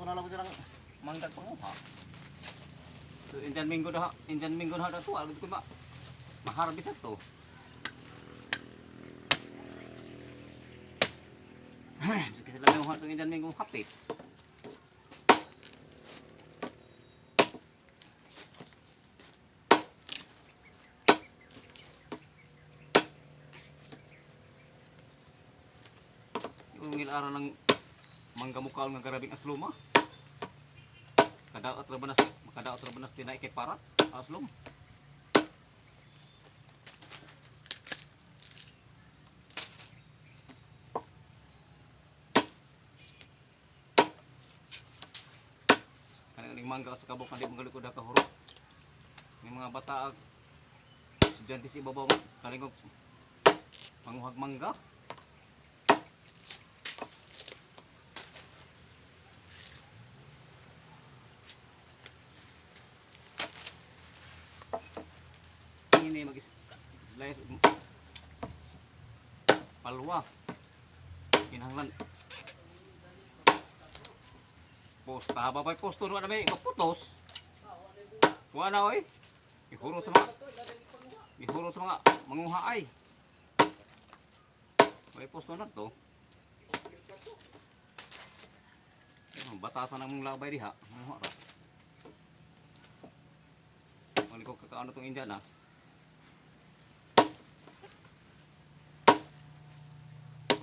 Luto na lang ko silang manggat panguha. So, Indian Mingo na, Indian Mingo na to. Alam ko ma, maharbis to. Sige sila may itong Indian Mingo hapit. Yung ilara ng mangga mukha nga garabing asluma. Kadaot ra banas, makadaot ra banas tinay kay parat aslum. Kanang mangga sa kabok hindi mga likod ka huro. May mga bata estudyante si ibabaw kalingog panguhag mangga. Ini mag slice palwa. Kinahanglan. Post haba pa posto na may maputos wala oy. Ihurot sa mga ihurot sa mga manguha ay. May posto na to. Ano, batasan ng mga labay diha. Manguha ra. Mali ko kakaano tong Indian ah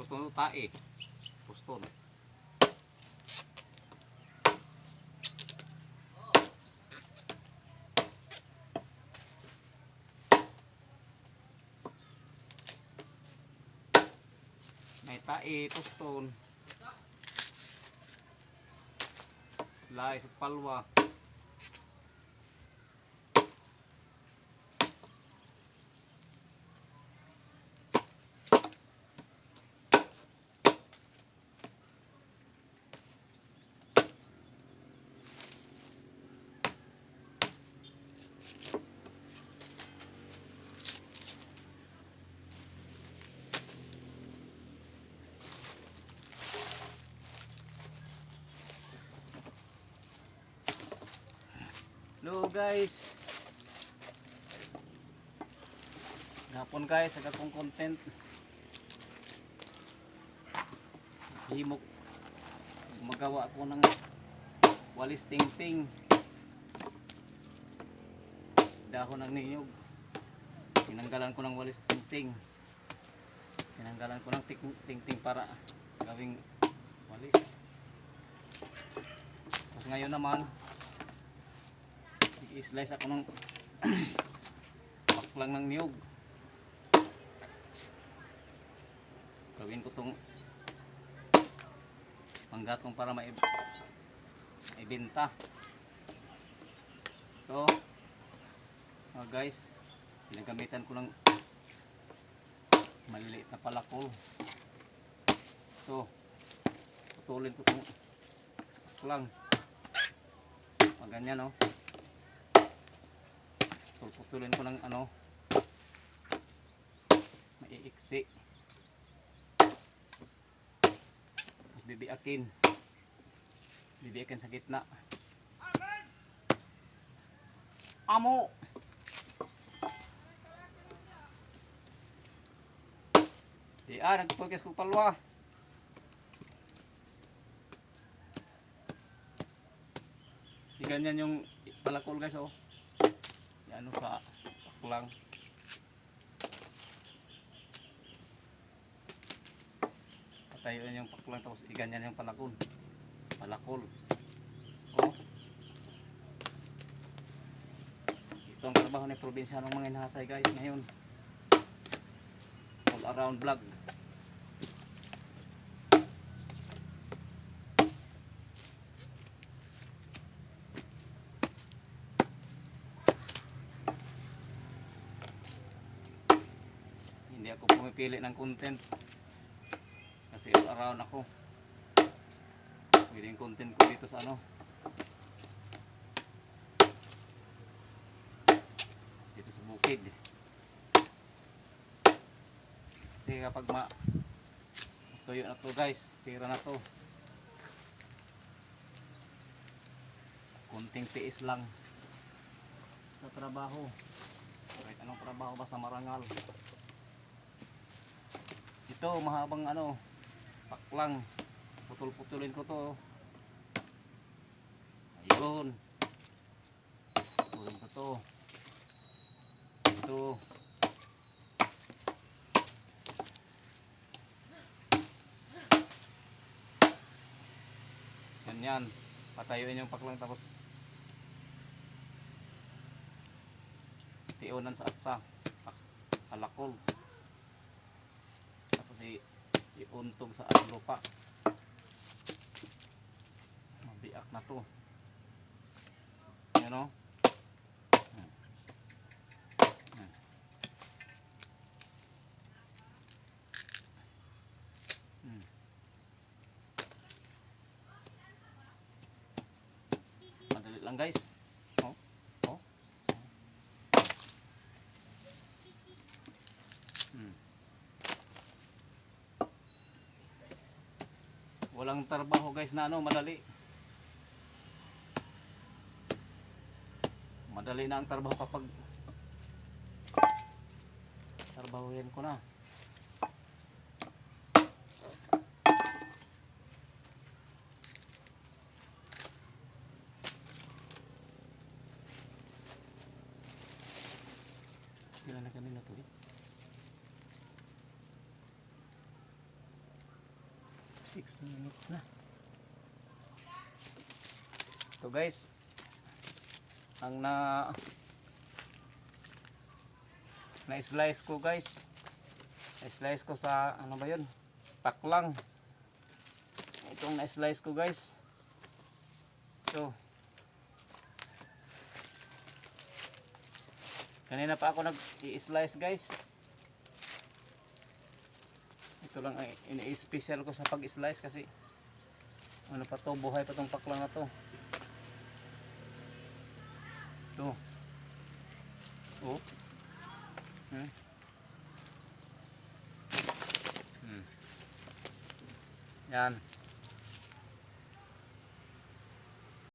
Gusto nyo tae. Gusto na. May tae, puston. Slice, palwa. Hello guys. Gapon guys, sa akong content. Himok. Magawa ako ng walis ting-ting. Dahon ng niyog. Tinanggalan ko ng walis ting-ting. Tinanggalan ko ng ting-ting para gawing walis. Tapos ngayon naman, i-slice ako ng paklang ng niyog. Gawin ko tong panggatong para mai ibenta. So, mga guys, pinagamitan ko ng maliliit na palakol. So, putulin ko itong paklang. Pag ganyan, no? Puputulin ko ng ano maiiksi. Tapos bibiakin. Bibiakin sa gitna. Amo! Di ah, nagpodcast ko palwa. Di ganyan yung palakol guys oh ano sa paklang patayuin yung paklang tapos iganyan yung palakol palakol oh. Ito ang trabaho ng probinsya ng mga inahasay guys ngayon. All around vlog hindi ako pumipili ng content. Kasi all around ako. Pwede yung content ko dito sa ano. Dito sa bukid. Kasi kapag ma tuyo na to guys. Tira na to. Kunting tiis lang. Sa trabaho. Kahit anong trabaho basta marangal ito mahabang ano paklang. Putol-putulin ko to. Ayun. Putulin ko to. Ito. Ganyan patayuin yung paklang tapos tiunan sa atsa. Alakol tapos i iuntog sa lupa mabiak na to yan o. Hmm. Hmm. madali lang guys oh oh Hmm. Walang trabaho guys na ano, madali. Madali na ang trabaho kapag trabahuhin ko na. Kailan na kanina to eh? 6 minutes na. Ito guys. Ang na na-slice ko guys. Na-slice ko sa ano ba 'yun? Paklang. Itong na-slice ko guys. Ito. Kanina pa ako nag-i-slice guys. Ito lang ay ini-special ko sa pag-slice kasi ano pa to, buhay pa tong paklang na to. Ito. Oh. Hmm. Hmm. Yan.